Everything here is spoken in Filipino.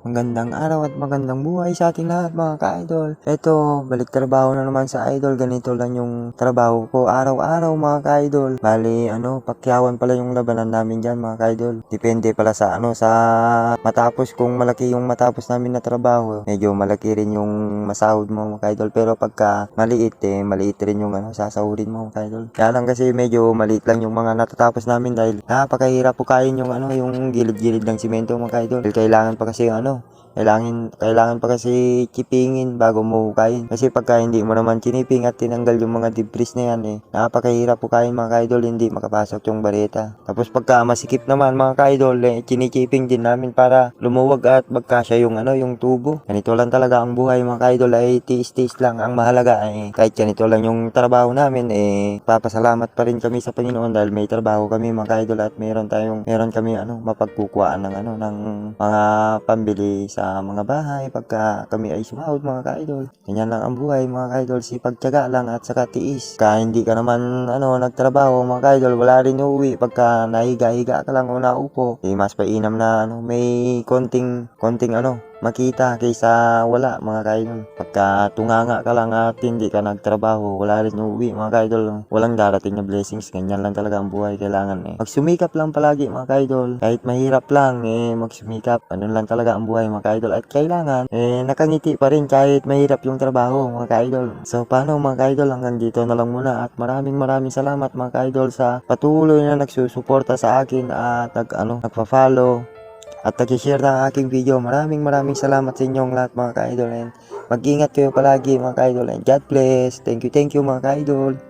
Magandang araw at magandang buhay sa ating lahat mga ka-idol. Ito, balik trabaho na naman sa idol. Ganito lang yung trabaho ko araw-araw mga ka-idol. Bali, ano, pakyawan pala yung labanan namin dyan mga ka-idol. Depende pala sa ano, sa matapos kung malaki yung matapos namin na trabaho. Medyo malaki rin yung masahod mo mga ka-idol. Pero pagka maliit eh, maliit rin yung ano, sasahurin mo mga ka-idol. Kaya lang kasi medyo maliit lang yung mga natatapos namin dahil napakahirap po kain yung ano, yung gilid-gilid ng simento mga ka-idol. Kailangan pa kasi yung ano, kailangan, kailangan pa kasi chipingin bago mo hukayin. Kasi pagka hindi mo naman chiniping at tinanggal yung mga debris na yan eh, napakahirap hukayin mga ka-idol, hindi makapasok yung bareta. Tapos pagka masikip naman mga ka-idol, eh, chinichiping din namin para lumuwag at magkasya yung ano, yung tubo. Ganito lang talaga ang buhay mga ka-idol ay tiis-tiis lang. Ang mahalaga ay kahit ganito lang yung trabaho namin eh, papasalamat pa rin kami sa Panginoon dahil may trabaho kami mga ka-idol at meron tayong, meron kami ano, mapagkukuhaan ng ano, ng mga pambili sa mga bahay pagka kami ay sumahod mga ka-idol. Ganyan lang ang buhay mga ka-idol, sipagtyaga lang at saka tiis. Kaya hindi ka naman ano nagtrabaho mga ka-idol, wala rin uuwi pagka nahiga-higa ka lang o naupo. Eh, mas painam na ano, may konting konting ano, makita kaysa wala mga ka-idol. Pagka tunganga ka lang at hindi ka nagtrabaho, wala rin uuwi mga ka-idol. Walang darating na blessings, ganyan lang talaga ang buhay kailangan eh. Magsumikap lang palagi mga ka-idol. Kahit mahirap lang eh, magsumikap. Ano lang talaga ang buhay mga ka-idol. At kailangan eh, nakangiti pa rin kahit mahirap yung trabaho mga ka-idol. So paano mga ka-idol, hanggang dito na lang muna. At maraming maraming salamat mga ka-idol sa patuloy na nagsusuporta sa akin at nag, ano, nagpa-follow at nag-share ng aking video. Maraming maraming salamat sa inyong lahat mga ka-idol. Mag-ingat kayo palagi mga ka-idol. And God bless. Thank you, thank you mga ka-idol.